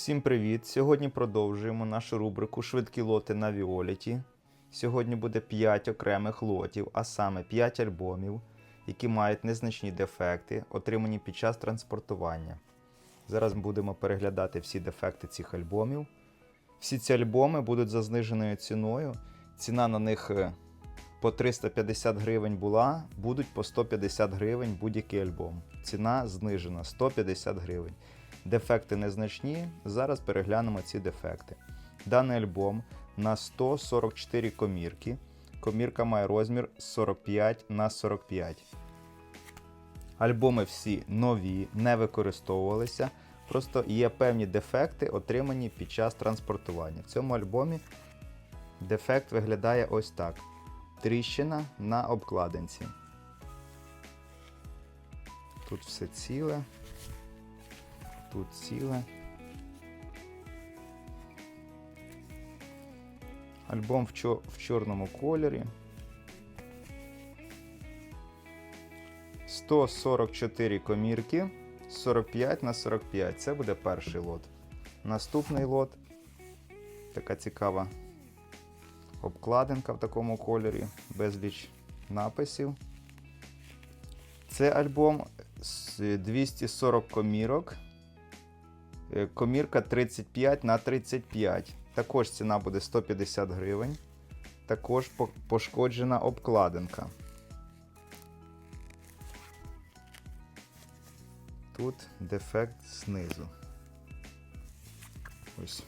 Всім привіт! Сьогодні продовжуємо нашу рубрику Швидкі лоти на Віоліті. Сьогодні буде 5 окремих лотів, а саме 5 альбомів, які мають незначні дефекти, отримані під час транспортування. Зараз будемо переглядати всі дефекти цих альбомів. Всі ці альбоми будуть за зниженою ціною. Ціна на них е, по 350 гривень була, будуть по 150 гривень будь-який альбом. Ціна знижена 150 гривень. Дефекти незначні. Зараз переглянемо ці дефекти. Даний альбом на 144 комірки. Комірка має розмір 45 на 45. Альбоми всі нові, не використовувалися. Просто є певні дефекти, отримані під час транспортування. В цьому альбомі дефект виглядає ось так: тріщина на обкладинці. Тут все ціле. Тут ціле. Альбом в, чор- в чорному кольорі. 144 комірки, 45 на 45. Це буде перший лот. Наступний лот. Така цікава обкладинка в такому кольорі, безліч написів. Це альбом з 240 комірок. Е, Комірка 35 на 35. Також ціна буде 150 гривень. Також пошкоджена обкладинка. Тут дефект знизу. Ось.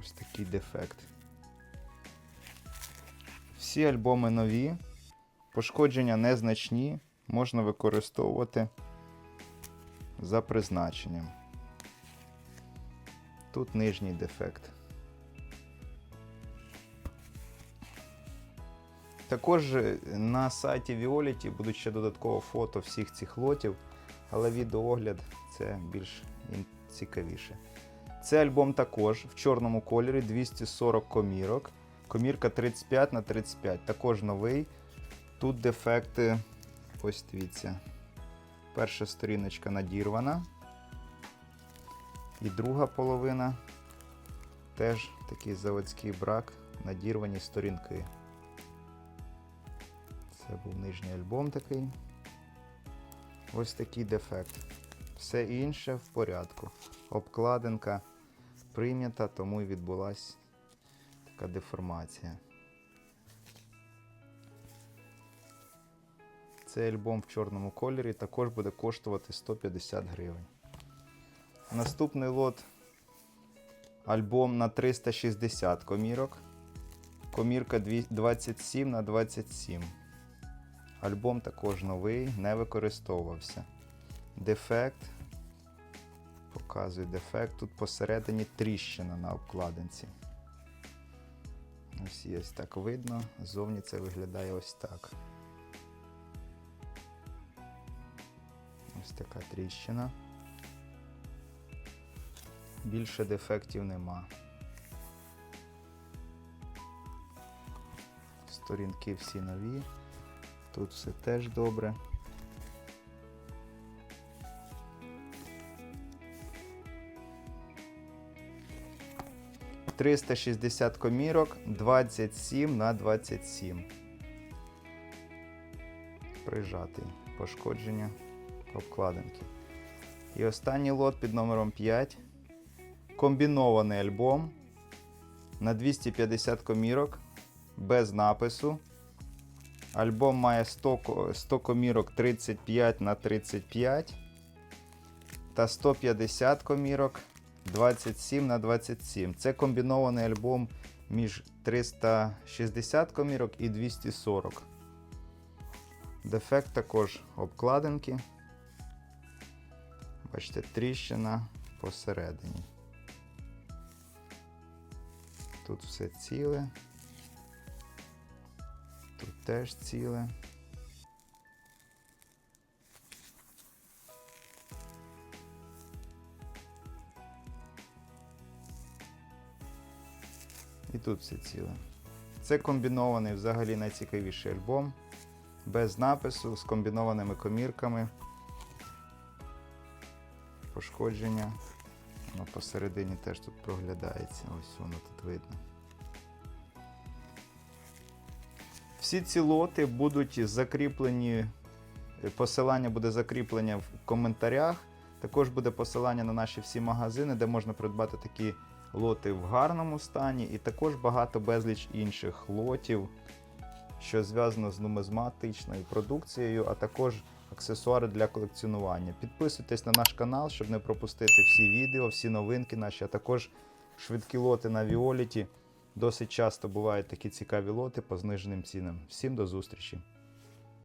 Ось такий дефект. Всі альбоми нові. Пошкодження незначні, можна використовувати за призначенням. Тут нижній дефект. Також на сайті Violet будуть ще додатково фото всіх цих лотів, але відеоогляд це більш цікавіше. Це альбом також в чорному кольорі 240 комірок. Комірка 35 на 35, також новий. Тут дефекти, ось дивіться. Перша сторіночка надірвана. І друга половина теж такий заводський брак, надірвані сторінки. Це був нижній альбом такий. Ось такий дефект. Все інше в порядку. Обкладинка прийнята, тому і відбулася така деформація. Цей альбом в чорному кольорі також буде коштувати 150 гривень. Наступний лот альбом на 360 комірок. Комірка 27 на 27. Альбом також новий, не використовувався. Дефект. Показую дефект. Тут посередині тріщина на обкладинці. Ось є так видно. Зовні це виглядає ось так. Ось така тріщина. Більше дефектів нема. Сторінки всі нові. Тут все теж добре. Триста шістдесят комірок, 27 на 27. Прижатий. Пошкодження обкладинки. І останній лот під номером 5. Комбінований альбом на 250 комірок без напису. Альбом має 100, 100 комірок 35 на 35 та 150 комірок 27 на 27. Це комбінований альбом між 360 комірок і 240. Дефект також обкладинки. Бачите, тріщина посередині. Тут все ціле. Тут теж ціле. І тут все ціле. Це комбінований взагалі найцікавіший альбом. Без напису, з комбінованими комірками. Пошкодження. Воно посередині теж тут проглядається. Ось воно тут видно. Всі ці лоти будуть закріплені. е, Посилання буде закріплення в коментарях. Також буде посилання на наші всі магазини, де можна придбати такі лоти в гарному стані, і також багато безліч інших лотів, що зв'язано з нумизматичною продукцією, а також аксесуари для колекціонування. Підписуйтесь на наш канал, щоб не пропустити всі відео, всі новинки наші, а також швидкі лоти на Віоліті. Досить часто бувають такі цікаві лоти по зниженим цінам. Всім до зустрічі!